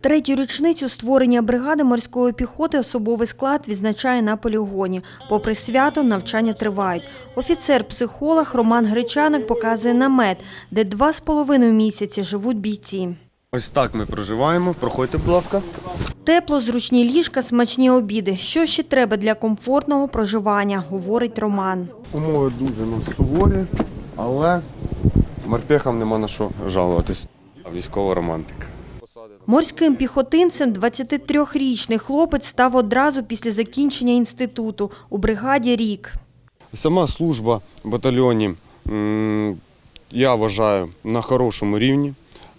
Третю річницю створення бригади морської піхоти особовий склад відзначає на полігоні. Попри свято, навчання тривають. Офіцер-психолог Роман Гречаник показує намет, де два з половиною місяці живуть бійці. Ось так ми проживаємо. Проходьте, будь ласка. Тепло, зручні ліжка, смачні обіди. Що ще треба для комфортного проживання, говорить Роман. Умови дуже ну, суворі, але морпехам нема на що жалуватись. Військова романтика. Морським піхотинцем 23-річний хлопець став одразу після закінчення інституту. У бригаді рік. Сама служба в батальйоні, я вважаю, на хорошому рівні.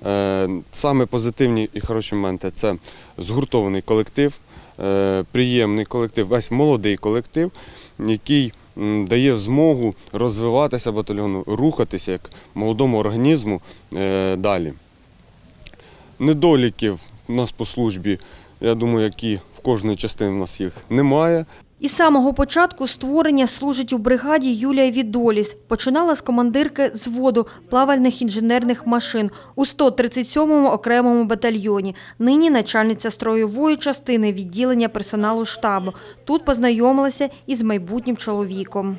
Е, Саме позитивні і хороші моменти це згуртований колектив, е, приємний колектив, весь молодий колектив, який дає змогу розвиватися батальйону, рухатися як молодому організму е, далі. Недоліків у нас по службі, я думаю, які в кожної частини в нас їх немає. Із самого початку створення служить у бригаді Юлія Відоліс. Починала з командирки зводу плавальних інженерних машин у 137-му окремому батальйоні. Нині начальниця строєвої частини відділення персоналу штабу. Тут познайомилася із майбутнім чоловіком.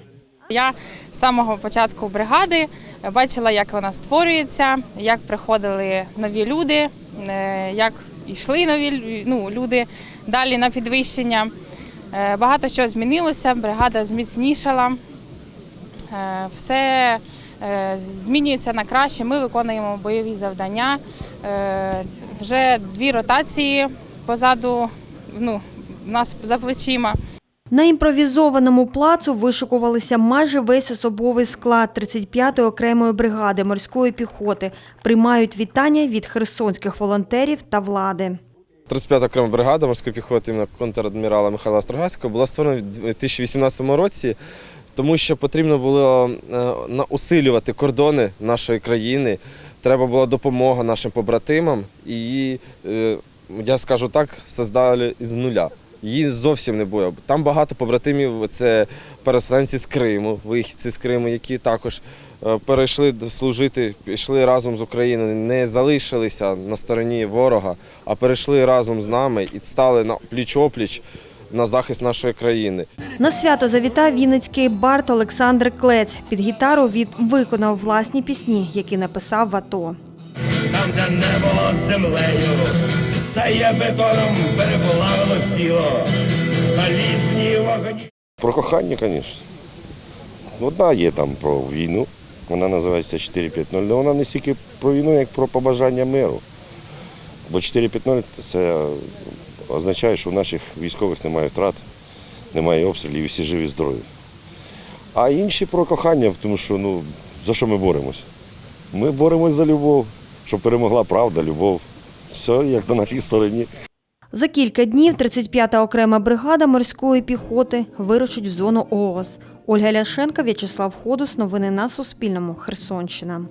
Я з самого початку бригади бачила, як вона створюється, як приходили нові люди, е, як йшли нові ну, люди далі на підвищення. Е, Багато що змінилося, бригада зміцнішала. Е, Все змінюється на краще. Ми виконуємо бойові завдання. Вже дві ротації позаду, ну, нас за плечима. На імпровізованому плацу вишикувалися майже весь особовий склад 35-ї окремої бригади морської піхоти. Приймають вітання від херсонських волонтерів та влади. 35 окрема бригада морської піхоти іменно контрадмірала Михайла Остроградського була створена в 2018 році, тому що потрібно було е, усилювати кордони нашої країни. Треба була допомога нашим побратимам, і е, я скажу так, создали із нуля. Її зовсім не було. Там багато побратимів, це переселенці з Криму, вихідці з Криму, які також е, перейшли служити, пішли разом з Україною, не залишилися на стороні ворога, а перейшли разом з нами і стали на пліч-опліч на захист нашої країни. На свято завітав вінницький бард Олександр Клець. Під гітару він виконав власні пісні, які написав в АТО. там, де небо землею, стає бетоном, переплавилось тіло, залізні вогні. Про кохання, звісно. Одна є там про війну. Вона називається 4.5.0. але Вона не стільки про війну, як про побажання миру. Бо 4.5.0 це означає, що в наших військових немає втрат, немає обстрілів і всі живі здорові. А інші про кохання, тому що ну, за що ми боремось? Ми боремось за любов, щоб перемогла правда, любов. Все як на нашій стороні. За кілька днів 35-та окрема бригада морської піхоти вирушить в зону ООС. Ольга Ляшенка, В'ячеслав Ходус. Новини на Суспільному. Херсонщина.